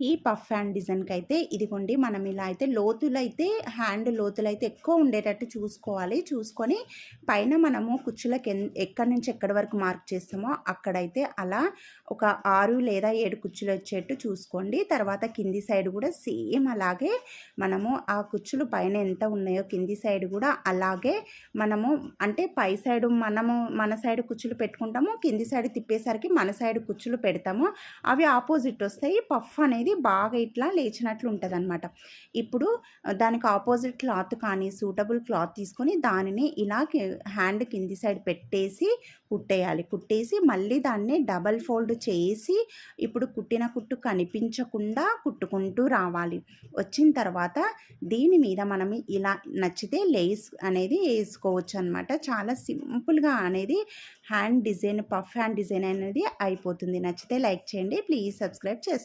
ఈ puff hand డిజైన్కి అయితే ఇదిగోండి మనం ఇలా అయితే లోతులు అయితే హ్యాండ్ లోతులు అయితే ఎక్కువ ఉండేటట్టు చూసుకోవాలి. చూసుకొని పైన మనము కుచ్చులకు ఎక్కడి నుంచి ఎక్కడి వరకు మార్క్ చేస్తామో అక్కడైతే అలా ఒక ఆరు లేదా ఏడు కుచ్చులు వచ్చేట్టు చూసుకోండి. తర్వాత కింది సైడ్ కూడా సేమ్ అలాగే మనము ఆ కుచ్చులు పైన ఎంత ఉన్నాయో కింది సైడ్ కూడా అలాగే మనము అంటే పై సైడ్ మనము మన సైడ్ కుచ్చులు పెట్టుకుంటాము కింది సైడ్ తిప్పేసరికి మన సైడ్ కుచ్చులు పెడతాము. అవి ఆపోజిట్ వస్తాయి. పఫ్ అనేది అనేది బాగా ఇట్లా లేచినట్లు ఉంటుంది అనమాట ఇప్పుడు దానికి ఆపోజిట్ క్లాత్ కానీ సూటబుల్ క్లాత్ తీసుకొని దానిని ఇలా హ్యాండ్ కింది సైడ్ పెట్టేసి కుట్టేయాలి. కుట్టేసి మళ్ళీ దాన్ని డబల్ ఫోల్డ్ చేసి ఇప్పుడు కుట్టిన కుట్టు కనిపించకుండా కుట్టుకుంటూ రావాలి. వచ్చిన తర్వాత దీని మీద మనం ఇలా నచ్చితే లేస్ అనేది వేసుకోవచ్చు అనమాట చాలా సింపుల్గా అనేది hand design puff hand design అనేది అయిపోతుంది. నచ్చితే లైక్ చేయండి. ప్లీజ్ సబ్స్క్రైబ్ చేసుకోండి